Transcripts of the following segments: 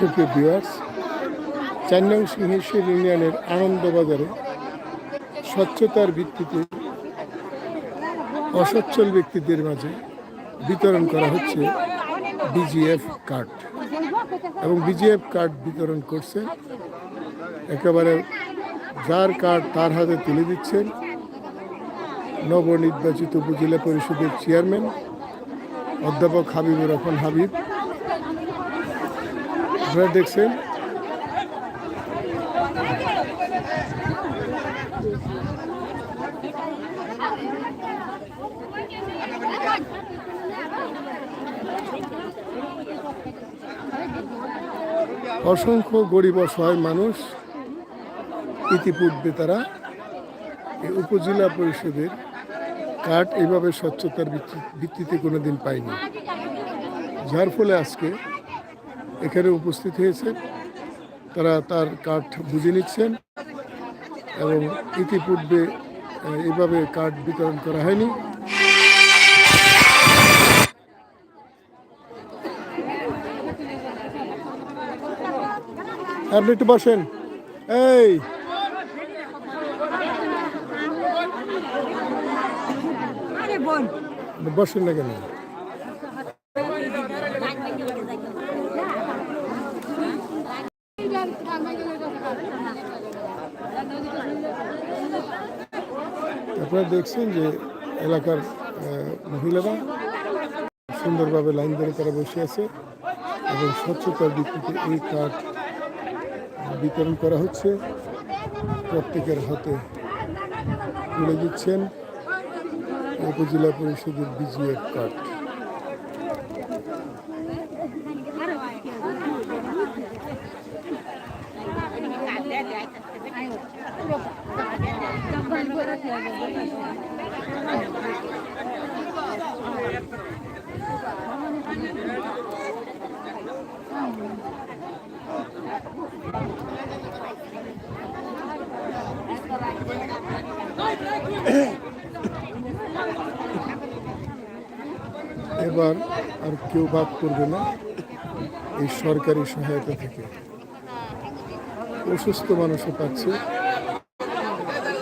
সুপ্রিয় ভিউয়ার্স চার সিংহেশ্বর ইউনিয়নের আনন্দবাজারে স্বচ্ছতার ভিত্তিতে অসচ্ছল ব্যক্তিদের মাঝে বিতরণ করা হচ্ছে বিজিএফ কার্ড এবং বিজিএফ কার্ড বিতরণ করছেন একেবারে যার কার্ড তার হাতে তুলে দিচ্ছেন নবনির্বাচিত উপজেলা পরিষদের চেয়ারম্যান অধ্যাপক হাবিবুর রহমান হাবিব। আপনারা দেখছেন? অসংখ্য গরিব অসহায় মানুষ ইতিপূর্বে তারা এই উপজেলা পরিষদের কার্ড এইভাবে স্বচ্ছতার ভিত্তি- ভিত্তিতে কোনোদিন পায়নি। যার ফলে আজকে এখানে উপস্থিত হয়েছে তারা তার কার্ড বুঝে নিচ্ছেন এবং ইতিপূর্বে এভাবে কার্ড বিতরণ করা হয়নি। আপনি একটু বসেন। এই! বসেন না কেন? আপনারা দেখছেন যে এলাকার মহিলারা সুন্দরভাবে লাইন ধরে তারা বসে আছে এবং স্বচ্ছতার ভিত্তিতে এই কার্ড বিতরণ করা হচ্ছে। প্রত্যেকের হাতে তুলে দিচ্ছেন। উপজেলা পরিষদের বিজিএফ কার্ড এবার আর কেউ বাদ করবে না এই সরকারি সহায়তা থেকে। অসুস্থ মানুষও পাচ্ছে।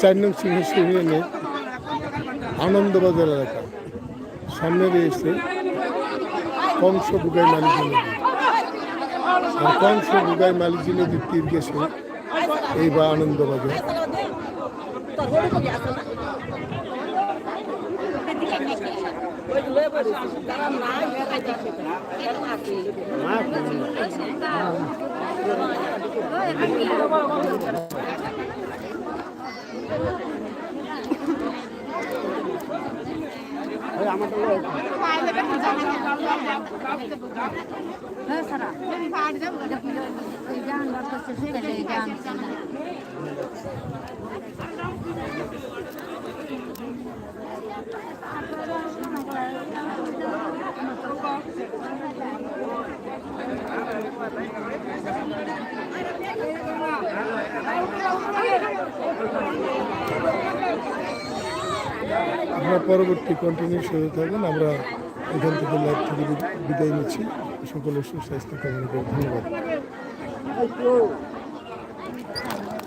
চার নং সিংহেশ্বর ইউনিয়নের আনন্দবাজার এলাকা। সামনে রয়েছে কংস বুগাই মালিকী নদী আর কংস বুগাই মালিকী নদীর তীর গেছে এই বা আনন্দবাজার। Thank you. আমাদের আপনারা পরবর্তী কন্টিনিউ শুরু থাকবেন। আমরা এখান থেকে লাইভ থেকে বিদায় নিচ্ছি। সকলের সুস্বাস্থ্য কামনা করে। ধন্যবাদ।